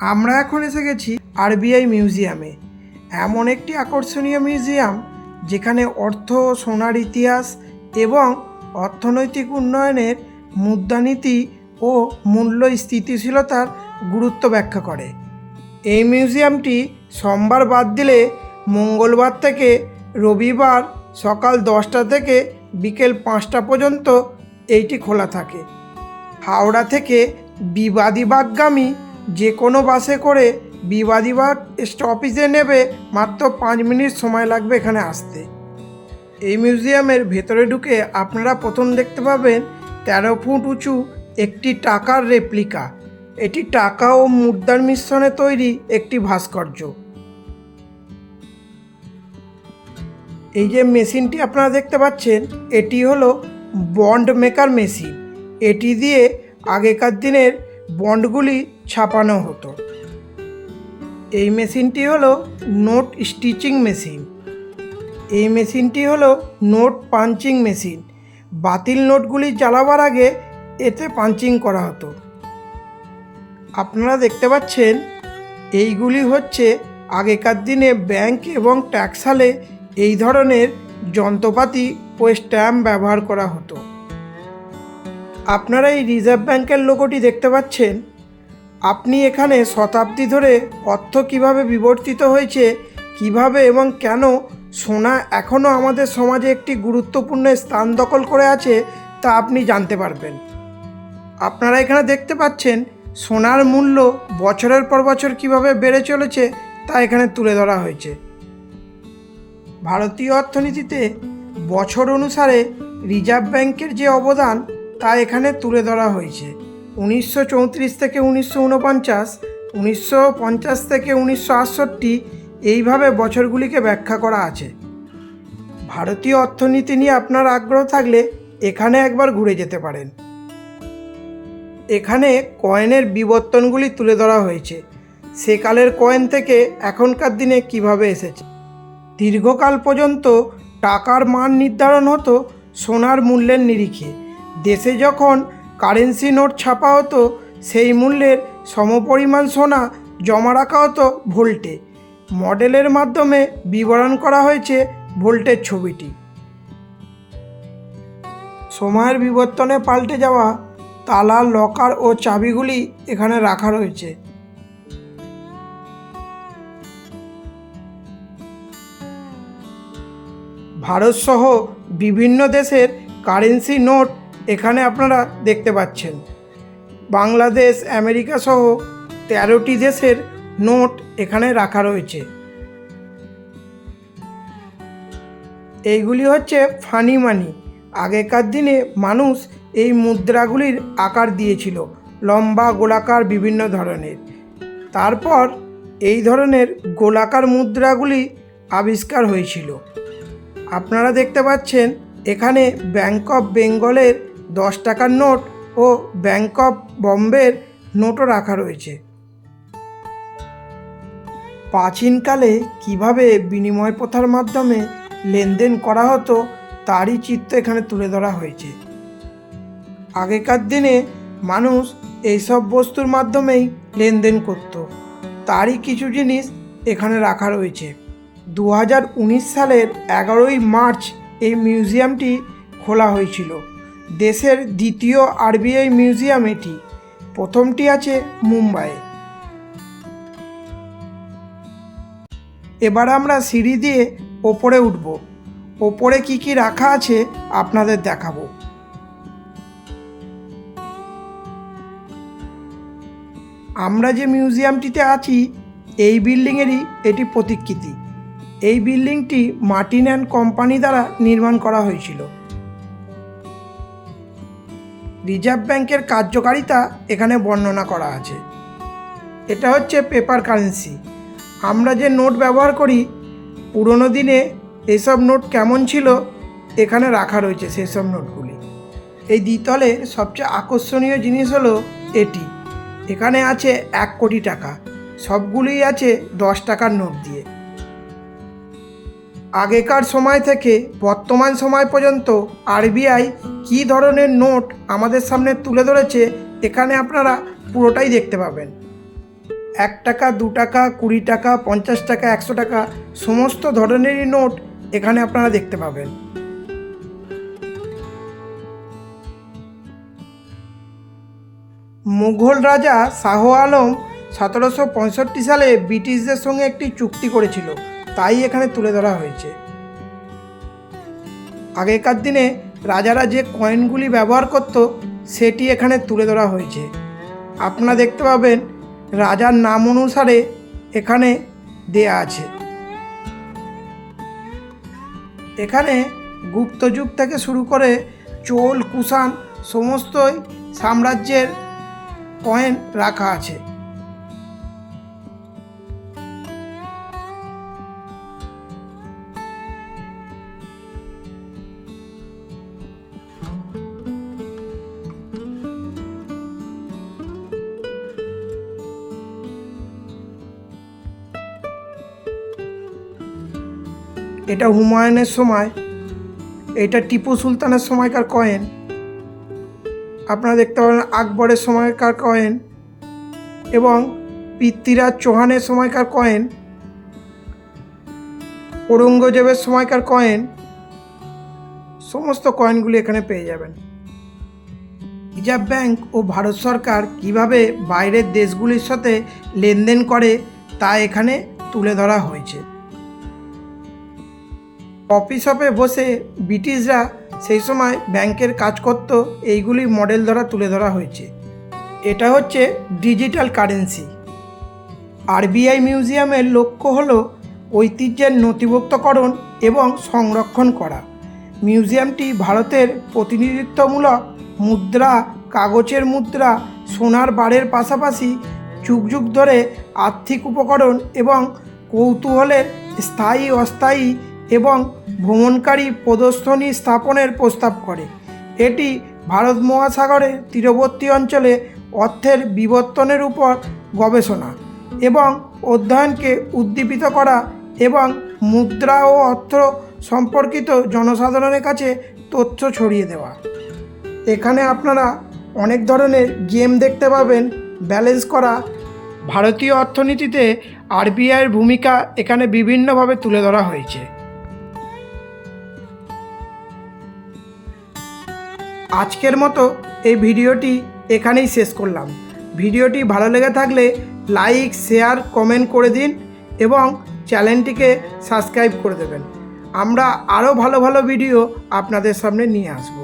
আমরা এখন এসে গেছি আরবিআই মিউজিয়ামে। এমন একটি আকর্ষণীয় মিউজিয়াম যেখানে অর্থ, সোনার ইতিহাস এবং অর্থনৈতিক উন্নয়নের মুদ্রানীতি ও মূল্য স্থিতিশীলতার গুরুত্ব ব্যাখ্যা করে। এই মিউজিয়ামটি সোমবার বাদ দিলে মঙ্গলবার থেকে রবিবার সকাল দশটা থেকে বিকেল পাঁচটা পর্যন্ত এইটি খোলা থাকে। হাওড়া থেকে বিবাদীবাগগামী যে কোনো বাসে করে বিবাদীবাগ স্টপেজে নেবে মাত্র পাঁচ মিনিট সময় লাগবে এখানে আসতে। এই মিউজিয়ামের ভেতরে ঢুকে আপনারা প্রথম দেখতে পাবেন তেরো ফুট উঁচু একটি টাকার রেপ্লিকা। এটি টাকা ও মুদ্রার মিশ্রণে তৈরি একটি ভাস্কর্য। এই যে মেশিনটি আপনারা দেখতে পাচ্ছেন, এটি হলো বন্ড মেকার মেশিন। এটি দিয়ে আগেকার দিনের বন্ডগুলি ছাপানো হতো। এই মেশিনটি হলো নোট স্টিচিং মেশিন। এই মেশিনটি হলো নোট পাঞ্চিং মেশিন। বাতিল নোটগুলি চালাবার আগে এতে পাঞ্চিং করা হতো। আপনারা দেখতে পাচ্ছেন, এইগুলি হচ্ছে আগেকার দিনে ব্যাংক এবং ট্যাক্সালে এই ধরনের যন্ত্রপাতি ও স্ট্যাম্প ব্যবহার করা হতো। আপনারা এই রিজার্ভ ব্যাংকের লোগোটি দেখতে পাচ্ছেন। আপনি এখানে শতাব্দী ধরে অর্থ কীভাবে বিবর্তিত হয়েছে, কীভাবে এবং কেন সোনা এখনও আমাদের সমাজে একটি গুরুত্বপূর্ণ স্থান দখল করে আছে, তা আপনি জানতে পারবেন। আপনারা এখানে দেখতে পাচ্ছেন সোনার মূল্য বছরের পর বছর কীভাবে বেড়ে চলেছে, তা এখানে তুলে ধরা হয়েছে। ভারতীয় অর্থনীতিতে বছর অনুসারে রিজার্ভ ব্যাংকের যে অবদান, তা এখানে তুলে ধরা হয়েছে। উনিশশো চৌত্রিশ থেকে উনিশশো উনপঞ্চাশ উনিশশো থেকে উনিশশো আটষট্টি এইভাবে বছরগুলিকে ব্যাখ্যা করা আছে। ভারতীয় অর্থনীতি নিয়ে আপনার আগ্রহ থাকলে এখানে একবার ঘুরে যেতে পারেন। এখানে কয়েনের বিবর্তনগুলি তুলে ধরা হয়েছে। সেকালের কয়েন থেকে এখনকার দিনে কীভাবে এসেছে? দীর্ঘকাল পর্যন্ত টাকার মান নির্ধারণ হতো সোনার মূল্যের নিরিখে। দেশে যখন কারেন্সি নোট ছাপা হতো, সেই মূল্যের সমপরিমাণ সোনা জমা রাখা হতো ভোল্টে। মডেলের মাধ্যমে বিবরণ করা হয়েছে ভোল্টের ছবিটি। সময়ের বিবর্তনে পাল্টে যাওয়া তালা, লকার ও চাবিগুলি এখানে রাখা রয়েছে। ভারতসহ বিভিন্ন দেশের কারেন্সি নোট এখানে আপনারা দেখতে পাচ্ছেন। বাংলাদেশ, আমেরিকা সহ তেরোটি দেশের নোট এখানে রাখা রয়েছে। এইগুলি হচ্ছে ফানি মানি। আগেকার দিনে মানুষ এই মুদ্রাগুলির আকার দিয়েছিল, লম্বা গোলাকার বিভিন্ন ধরনের। তারপর এই ধরনের গোলাকার মুদ্রাগুলি আবিষ্কার হয়েছিল। আপনারা দেখতে পাচ্ছেন, এখানে ব্যাংক অফ বেঙ্গলের দশ টাকার নোট ও ব্যাংক অফ বম্বের নোটও রাখা রয়েছে। প্রাচীনকালে কীভাবে বিনিময় প্রথার মাধ্যমে লেনদেন করা হতো তারই চিত্র এখানে তুলে ধরা হয়েছে। আগেকার দিনে মানুষ এইসব বস্তুর মাধ্যমেই লেনদেন করত। তারই কিছু জিনিস এখানে রাখা রয়েছে। দু হাজার উনিশ সালের এগারোই মার্চ এই মিউজিয়ামটি খোলা হয়েছিল। দেশের দ্বিতীয় আরবিআই মিউজিয়াম এটি। প্রথমটি আছে মুম্বাইয়ে এবার আমরা সিঁড়ি দিয়ে ওপরে উঠব। ওপরে কি কি রাখা আছে আপনাদের দেখাবো। আমরা যে মিউজিয়ামটিতে আছি, এই বিল্ডিংয়েরই এটি প্রতিকৃতি। এই বিল্ডিংটি মার্টিন অ্যান্ড কোম্পানি দ্বারা নির্মাণ করা হয়েছিল। রিজার্ভ ব্যাংকের কার্যকারিতা এখানে বর্ণনা করা আছে। এটা হচ্ছে পেপার কারেন্সি আমরা যে নোট ব্যবহার করি, পুরোনো দিনে এসব নোট কেমন ছিল এখানে রাখা রয়েছে সেসব নোটগুলি এই দ্বিতলের সবচেয়ে আকর্ষণীয় জিনিস হলো এটি। এখানে আছে এক কোটি টাকা। সবগুলোই আছে দশ টাকার নোট দিয়ে। আগেকার সময় থেকে বর্তমান সময় পর্যন্ত আরবিআই কী ধরনের নোট আমাদের সামনে তুলে ধরেছে এখানে আপনারা পুরোটাই দেখতে পাবেন। এক টাকা, দু টাকা, কুড়ি টাকা, পঞ্চাশ টাকা, একশো টাকা সমস্ত ধরনেরই নোট এখানে আপনারা দেখতে পাবেন। মুঘল রাজা শাহ আলম সতেরোশো পঁয়ষট্টি সালে ব্রিটিশদের সঙ্গে একটি চুক্তি করেছিল। তাই এখানে তুলে ধরা হয়েছে। আগেকার দিনে রাজারা যে কয়েনগুলি ব্যবহার করত, সেটি এখানে তুলে ধরা হয়েছে। আপনারা দেখতে পাবেন, রাজার নাম অনুসারে এখানে দেয়া আছে। এখানে গুপ্তযুগ থেকে শুরু করে চোল, কুষাণ, সমস্তই সাম্রাজ্যের কয়েন রাখা আছে। এটা হুমায়ুনের সময়, এটা টিপু সুলতানের সময়কার কয়েন। আপনারা দেখতে পাবেন আকবরের সময়কার কয়েন এবং পৃথ্বীরাজ চৌহানের সময়কার কয়েন, ঔরঙ্গজেবের সময়কার কয়েন, সমস্ত কয়েনগুলি এখানে পেয়ে যাবেন। রিজার্ভ ব্যাংক ও ভারত সরকার কীভাবে বাইরের দেশগুলির সাথে লেনদেন করে তা এখানে তুলে ধরা হয়েছে। কফি শপে বসে ব্রিটিশরা সেই সময় ব্যাংকের কাজ করত, এইগুলি মডেল দ্বারা তুলে ধরা হয়েছে। এটা হচ্ছে ডিজিটাল কারেন্সি। আরবিআই মিউজিয়ামের লক্ষ্য হল ঐতিহ্যের নথিভুক্তকরণ এবং সংরক্ষণ করা। মিউজিয়ামটি ভারতের প্রতিনিধিত্বমূলক মুদ্রা, কাগজের মুদ্রা, সোনার বারের পাশাপাশি যুগ যুগ ধরে আর্থিক উপকরণ এবং কৌতূহলের স্থায়ী অস্থায়ী এবং ভ্রমণকারী প্রদর্শনী স্থাপনের প্রস্তাব করে। এটি ভারত মহাসাগরের তীরবর্তী অঞ্চলে অর্থের বিবর্তনের উপর গবেষণা এবং অধ্যয়নকে উদ্দীপিত করা এবং মুদ্রা ও অর্থ সম্পর্কিত জনসাধারণের কাছে তথ্য ছড়িয়ে দেওয়া। এখানে আপনারা অনেক ধরনের গেম দেখতে পাবেন। ব্যালেন্স করা ভারতীয় অর্থনীতিতে আরবিআইয়ের ভূমিকা এখানে বিভিন্নভাবে তুলে ধরা হয়েছে। আজকের মতো এই ভিডিওটি এখানেই শেষ করলাম। ভিডিওটি ভালো লেগে থাকলে লাইক, শেয়ার, কমেন্ট করে দিন এবং চ্যানেলটিকে সাবস্ক্রাইব করে দেবেন। আমরা আরও ভালো ভালো ভিডিও আপনাদের সামনে নিয়ে আসব।